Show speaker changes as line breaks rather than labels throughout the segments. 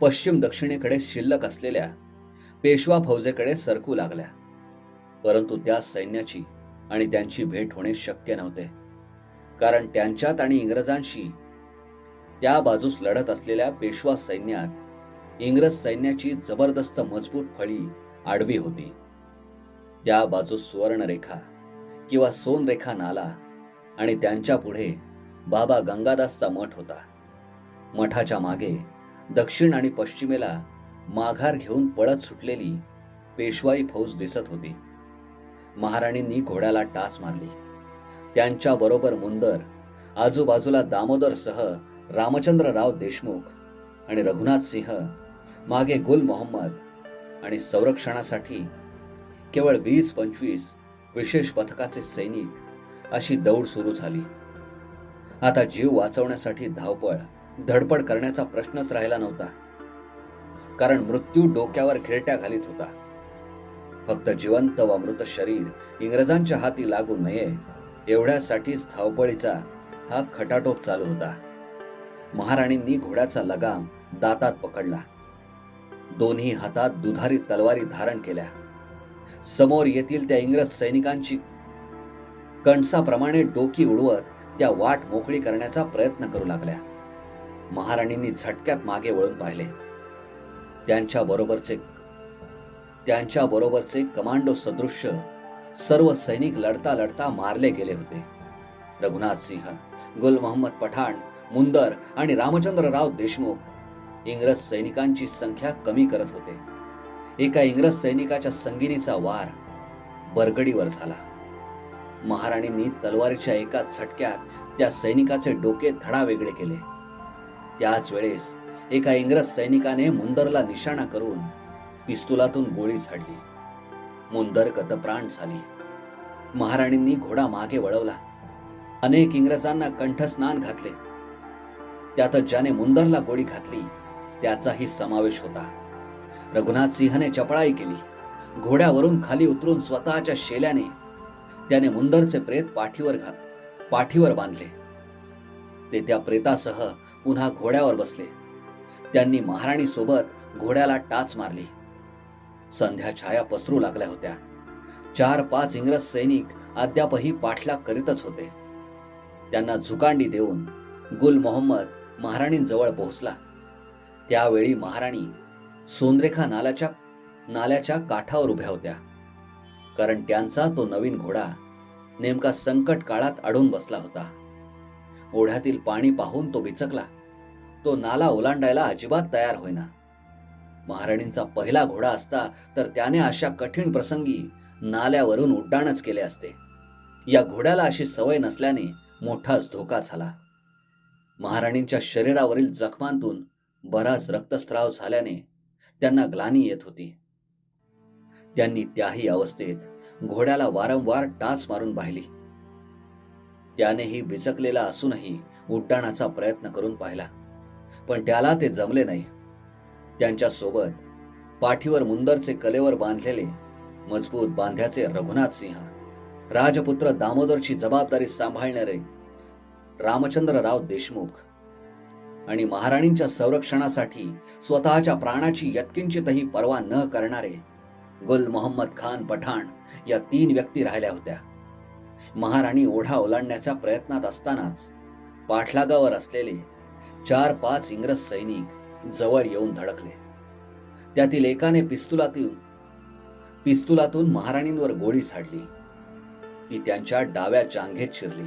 पश्चिम दक्षिणेकडे शिल्लक असलेल्या पेशवा फौजेकडे सरकू लागल्या. परंतु त्या सैन्याची आणि त्यांची भेट होणे शक्य नव्हते. कारण त्यांच्यात आणि इंग्रजांशी त्या बाजूस लढत असलेल्या पेशवा सैन्यात इंग्रज सैन्याची जबरदस्त मजबूत फळी आडवी होती. त्या बाजूस सुवर्णरेखा किंवा सोनरेखा नाला आणि त्यांच्या पुढे बाबा गंगादासचा मठ होता. मठाच्या मागे दक्षिण आणि पश्चिमेला माघार घेऊन पळत सुटलेली पेशवाई फौज दिसत होती. महाराणींनी घोड्याला टाच मारली. त्यांच्या बरोबर मुंदर आजूबाजूला दामोदरसह रामचंद्रराव देशमुख आणि रघुनाथ सिंह मागे गुल मोहम्मद आणि संरक्षणासाठी केवळ वीस पंचवीस विशेष पथकाचे सैनिक अशी दौड सुरू झाली. आता जीव वाचवण्यासाठी धावपळ धडपड करण्याचा प्रश्नच राहिला नव्हता. कारण मृत्यू डोक्यावर खिरट्या घालीत होता. फक्त जिवंत व मृत शरीर इंग्रजांच्या हाती लागू नये एवढ्यासाठीच धावपळीचा हा खटाटोप चालू होता. महाराणींनी घोड्याचा लगाम दातात पकडला. दोन्ही हातात दुधारी तलवारी धारण केल्या. समोर येतील त्या इंग्रज सैनिकांची. कणसाप्रमाणे डोकी उडवत त्या वाट मोकळी करण्याचा प्रयत्न करू लागल्या. महाराणींनी झटक्यात मागे वळून पाहिले. त्यांच्या बरोबरचे त्यांच्या बरोबरचे कमांडो सदृश्य सर्व सैनिक लढता लढता मारले गेले होते. रघुनाथ सिंह गुल मोहम्मद पठाण मुंदर आणि रामचंद्रराव देशमुख इंग्रज सैनिकांची संख्या कमी करत होते. एका इंग्रज सैनिकाच्या संगिनीचा वार बरगडीवर झाला. महाराणींनी तलवारीच्या एका झटक्यात त्या सैनिकाचे डोके धडा वेगळे केले. त्याच वेळेस एका इंग्रज सैनिकाने मुंदरला निशाणा करून पिस्तुलातून गोळी झाडली. मुंदर गतप्राण झाली. महाराणींनी घोडा मागे वळवला. अनेक इंग्रजांना कंठस्नान घातले. त्यातच ज्याने मुंदरला गोळी घातली त्याचाही समावेश होता. रघुनाथ सिंहने चपळाई केली. घोड्यावरून खाली उतरून स्वतःच्या शेल्याने त्याने मुंदरचे प्रेत पाठीवर घात पाठीवर बांधले. ते त्या प्रेतासह पुन्हा घोड्यावर बसले. त्यांनी महाराणी सोबत घोड्याला टाच मारली. संध्या छाया पसरू लागल्या होत्या. चार पाच इंग्रज सैनिक अद्यापही पाठलाग करीतच होते. त्यांना झुकांडी देऊन गुल मोहम्मद महाराणींजवळ पोहोचला. त्यावेळी महाराणी सोनरेखा नाल्याच्या नाल्याच्या काठावर उभ्या होत्या. कारण त्यांचा तो नवीन घोडा नेमका संकट काळात अडून बसला होता. ओढ्यातील पाणी पाहून तो बिचकला. तो नाला ओलांडायला अजिबात तयार होईना. महाराणींचा पहिला घोडा असता तर त्याने अशा कठीण प्रसंगी नाल्यावरून उड्डाणच केले असते. या घोड्याला अशी सवय नसल्याने मोठाच धोका झाला. महाराणींच्या शरीरावरील जखमांतून बराच रक्तस्राव झाल्याने त्यांना ग्लानी येत होती. त्यांनी त्याही अवस्थेत घोड्याला वारंवार टाच मारून पाहिली. त्यानेही बिचकलेला असूनही उड्डाणाचा प्रयत्न करून पाहिला. पण त्याला ते जमले नाही. त्यांच्यासोबत पाठीवर मुंदरचे कलेवर बांधलेले मजबूत बांध्याचे रघुनाथ सिंह राजपुत्र दामोदरची जबाबदारी सांभाळणारे रामचंद्रराव देशमुख आणि महाराणींच्या संरक्षणासाठी स्वतःच्या प्राणाची यत्किंचितही पर्वा न करणारे गुल मोहम्मद खान पठाण या तीन व्यक्ती राहिल्या होत्या. महाराणी ओढा ओलांडण्याच्या प्रयत्नात असतानाच पाठलागावर असलेले चार पाच इंग्रज सैनिक जवळ येऊन धडकले. त्यातील एकाने पिस्तुलातून पिस्तुलातून महाराणींवर गोळी झाडली. ती त्यांच्या डाव्या जांघेत शिरली.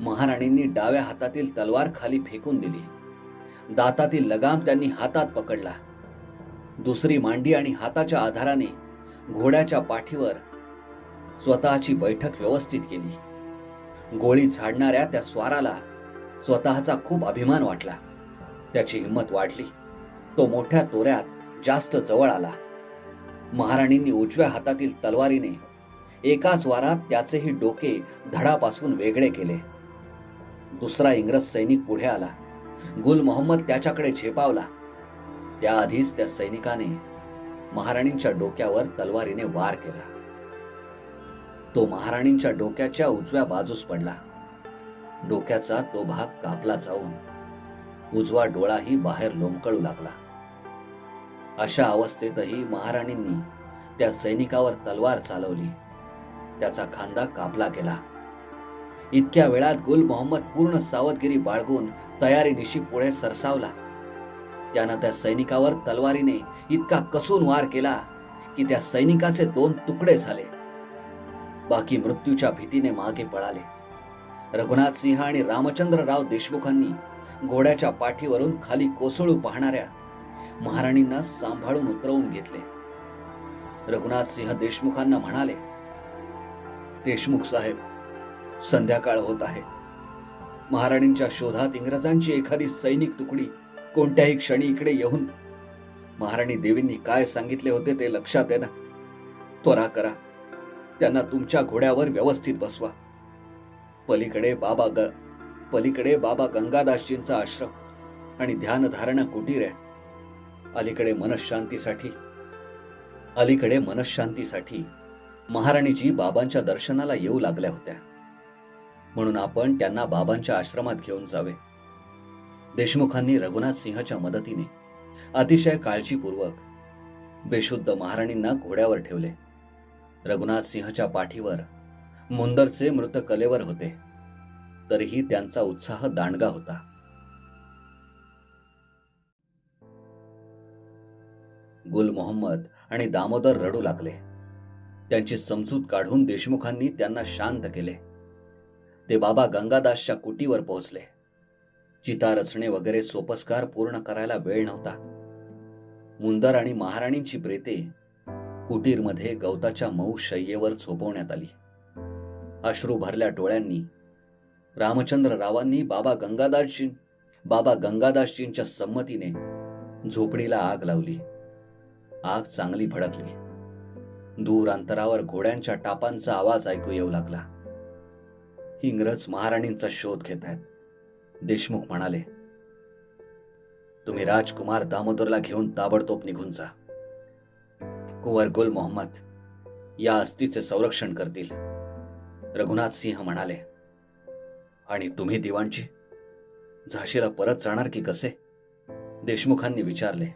महाराणींनी डाव्या हातातील तलवार खाली फेकून दिली. दातातील लगाम त्यांनी हातात पकडला. दुसरी मांडी आणि हाताच्या आधाराने घोड्याच्या पाठीवर स्वतःची बैठक व्यवस्थित केली. गोळी झाडणाऱ्या त्या स्वाराला स्वतःचा खूप अभिमान वाटला. त्याची हिंमत वाढली. तो मोठ्या तोऱ्यात जास्त जवळ आला. महाराणींनी उजव्या हातातील तलवारीने एकाच वारात त्याचेही डोके धडापासून वेगळे केले. दुसरा इंग्रज सैनिक पुढे आला. गुल मोहम्मद त्याच्याकडे झेपावला. त्याआधीच त्या सैनिकाने महाराणींच्या डोक्यावर तलवारीने वार केला. तो महाराणींच्या डोक्याच्या उजव्या बाजूस पडला. डोक्याचा तो भाग कापला जाऊन उजवा डोळाही बाहेर लोंबकळू लागला. अशा अवस्थेतही महाराणींनी त्या सैनिकावर तलवार चालवली. त्याचा खांदा कापला गेला. इतक्या वेळात गुल मोहम्मद पूर्ण सावधगिरी बाळगून तयारीनिशी पुढे सरसावला. त्यानं त्या सैनिकावर तलवारीने इतका कसून वार केला की त्या सैनिकाचे दोन तुकडे झाले. बाकी मृत्यूच्या भीतीने मागे पळाले. रघुनाथ सिंह आणि रामचंद्रराव देशमुखांनी घोड्याच्या पाठीवरून खाली कोसळू पाहणाऱ्या महाराणींना सांभाळून उतरवून घेतले. रघुनाथ सिंह देशमुखांना म्हणाले देशमुख साहेब संध्याकाळ होत आहे. महाराणींच्या शोधात इंग्रजांची एखादी सैनिक तुकडी कोणत्याही क्षणी इकडे येऊन महाराणी देवींनी काय सांगितले होते ते लक्षात आहे ना त्वरा करा. त्यांना तुमच्या घोड्यावर व्यवस्थित बसवा. पलीकडे बाबा ग पलीकडे बाबा गंगादासजींचा आश्रम आणि ध्यानधारणा कुटीर आहे. अलीकडे मनशांतीसाठी अलीकडे मनशांतीसाठी महाराणीजी बाबांच्या दर्शनाला येऊ लागल्या होत्या. म्हणून आपण त्यांना बाबांच्या आश्रमात घेऊन जावे. देशमुखांनी रघुनाथ सिंहच्या मदतीने अतिशय काळजीपूर्वक बेशुद्ध महाराणींना घोड्यावर ठेवले. रघुनाथ सिंहच्या पाठीवर मुंदरचे मृत कलेवर होते. तरीही त्यांचा उत्साह दांडगा होता. गुल मोहम्मद आणि दामोदर रडू लागले. त्यांची समजूत काढून देशमुखांनी त्यांना शांत केले. ते बाबा गंगादासच्या कुटीवर पोहोचले. चिता रचणे वगैरे सोपस्कार पूर्ण करायला वेळ नव्हता. मुंदर आणि महाराणींची प्रेते कुटीरमध्ये गवताच्या मऊ शय्येवर झोपवण्यात आली. अश्रू भरल्या डोळ्यांनी. रामचंद्र रावांनी बाबा गंगादासजी बाबा गंगादासजींच्या संमतीने झोपडीला आग लावली. आग चांगली भडकली. दूर अंतरावर घोड्यांच्या टापांचा आवाज ऐकू येऊ लागला. इंग्रज महाराणींचा शोध घेत आहेत. देशमुख म्हणाले तुम्ही राजकुमार दामोदरला घेऊन ताबडतोब निघून जा. कुंवर गुल मोहम्मद या अस्तीचे संरक्षण करतील. रघुनाथ सिंह म्हणाले आणि तुम्ही दिवांची झाशीला परत जाणार की कसे? देशमुखांनी विचारले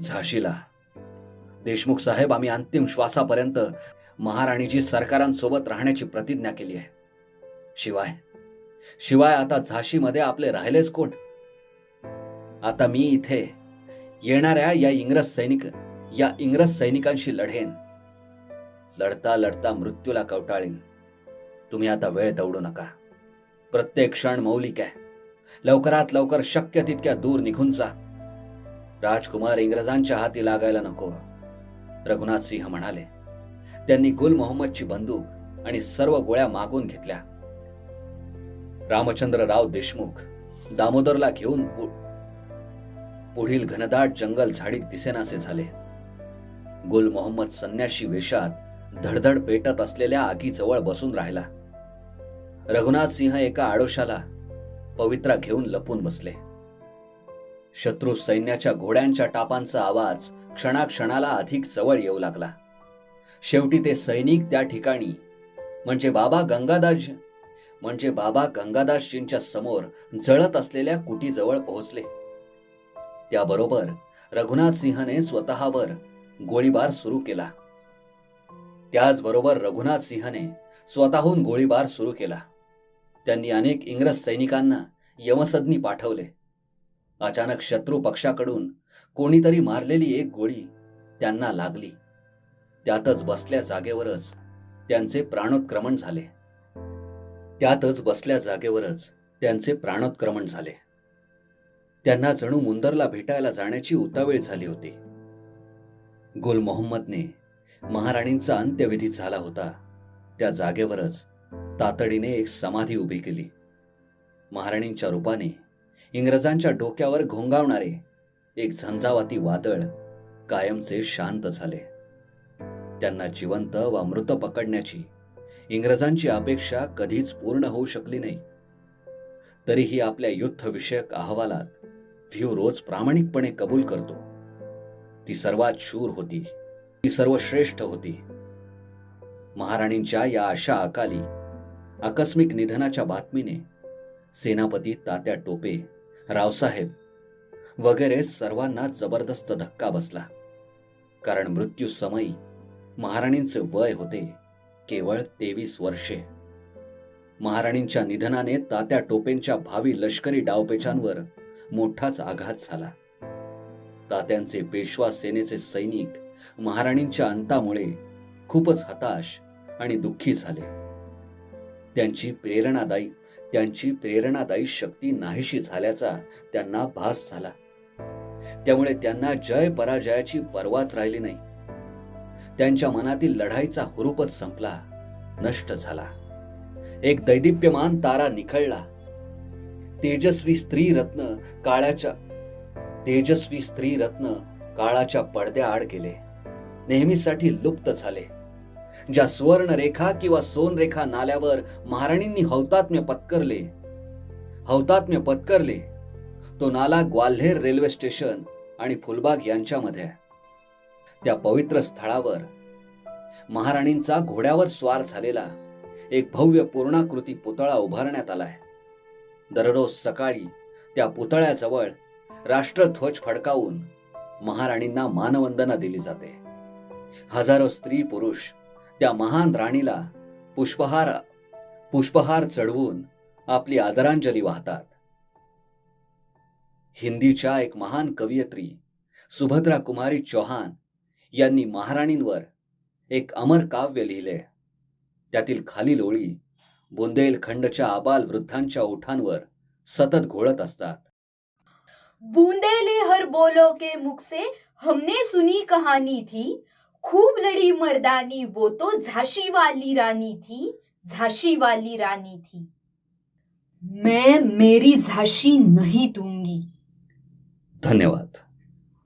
झाशीला देशमुख साहेब आम्ही अंतिम श्वासापर्यंत महाराणीजी सरकारांसोबत राहण्याची प्रतिज्ञा केली आहे. शिवाय शिवाय आता झाशीमध्ये आपले राहिलेच कोण? आता मी इथे येणाऱ्या या इंग्रज सैनिक या इंग्रज सैनिकांशी लढेन. लढता लढता मृत्यूला कवटाळीन. तुम्ही आता वेळ दौडू नका. प्रत्येक क्षण मौलिक आहे. लवकरात लवकर शक्य तितक्या दूर निघून जा. राजकुमार इंग्रजांच्या हाती लागायला नको. रघुनाथ सिंह म्हणाले त्यांनी गुल मोहम्मदची बंदूक आणि सर्व गोळ्या मागून घेतल्या. रामचंद्रराव देशमुख दामोदरला घेऊन पुढील घनदाट जंगल झाडीत दिसेनासे झाले. गुल मोहम्मद संन्याशी वेशात धडधड पेटत असलेल्या आगीजवळ बसून राहिला. रघुनाथ सिंह एका आडोशाला पवित्रा घेऊन लपून बसले. शत्रू सैन्याच्या घोड्यांच्या टापांचा आवाज क्षणाक्षणाला अधिक जवळ येऊ लागला. शेवटी ते सैनिक त्या ठिकाणी म्हणजे बाबा गंगादास म्हणजे बाबा गंगादासजींच्या समोर जळत असलेल्या कुटीजवळ पोहोचले. त्याबरोबर रघुनाथ सिंहने स्वतःवर गोळीबार सुरू केला. त्याचबरोबर रघुनाथ सिंहने स्वतःहून गोळीबार सुरू केला. त्यांनी अनेक इंग्रज सैनिकांना यमसदनी पाठवले. अचानक शत्रू पक्षाकडून कोणीतरी मारलेली एक गोळी त्यांना लागली. त्यातच बसल्या जागेवरच त्यांचे प्राणोत्क्रमण झाले. त्यातच बसल्या जागेवरच त्यांचे प्राणोत्क्रमण झाले. त्यांना जणू मुंदरला भेटायला जाण्याची उतावेळ झाली होती. गुल मोहम्मदने महाराणींचा अंत्यविधी झाला होता. त्या जागेवरच तातडीने एक समाधी उभी केली. महाराणींच्या रूपाने इंग्रजांच्या डोक्यावर घोंगावणारे एक झंझावाती वादळ कायमचे शांत झाले. त्यांना जिवंत वा मृत पकडण्याची इंग्रजांची अपेक्षा कधीच पूर्ण होऊ शकली नाही. तरीही आपल्या युद्धविषयक अहवालात व्ह्यू रोज प्रामाणिकपणे कबूल करतो. ती सर्वात शूर होती. ती सर्वश्रेष्ठ होती. महाराणींच्या या अशा अकाली आकस्मिक निधनाच्या बातमीने सेनापती तात्या टोपे रावसाहेब वगैरे सर्वांना जबरदस्त धक्का बसला. कारण मृत्यू समयी महाराणींचे वय होते केवळ तेवीस वर्षे. महाराणींच्या निधनाने तात्या टोपेंच्या भावी लष्करी डावपेचांवर मोठाच आघात झाला. तात्यांचे पेशवा सेनेचे सैनिक महाराणींच्या अंतामुळे खूपच हताश आणि दुःखी झाले. त्यांची प्रेरणादायी त्यांची प्रेरणादायी शक्ती नाहीशी झाल्याचा त्यांना भास झाला. त्यामुळे त्यांना जय पराजयाची पर्वाच राहिली नाही. त्यांच्या मनातील लढाईचा हुरूपच संपला नष्ट झाला. एक दैदिप्यमान तारा निखळला. तेजस्वी स्त्री रत्न काळाच्या तेजस्वी स्त्री रत्न काळाच्या पडद्याआड गेले. नेहमीसाठी लुप्त झाले. ज्या सुवर्ण रेखा किंवा सोनरेखा नाल्यावर महाराणींनी हौतात्म्य पत्करले हौतात्म्य पत्करले तो नाला ग्वाल्हेर रेल्वे स्टेशन आणि फुलबाग यांच्यामध्ये. आहे. त्या पवित्र स्थळावर महाराणींचा घोड्यावर स्वार झालेला एक भव्य पूर्णाकृती पुतळा उभारण्यात आलाय. दररोज सकाळी त्या पुतळ्याजवळ राष्ट्रध्वज फडकावून महाराणींना मानवंदना दिली जाते. हजारो स्त्री पुरुष त्या महान राणीला पुष्पहार पुष्पहार चढवून आपली आदरांजली वाहतात. हिंदीच्या एक महान कवयित्री सुभद्रा कुमारी चौहान यांनी महाराणींवर एक अमर काव्य लिहिले. त्यातील खालील ओळी बुंदेलखंडच्या आबाल वृद्धांच्या ओठांवर सतत घोळत असतात.
बूंदेले हर बोलो के मुख से हमने सुनी कहानी थी। खूब लड़ी मर्दानी वो तो झाशी वाली रानी थी झाशी वाली रानी थी। मैं मेरी झाशी नहीं दूंगी।
धन्यवाद।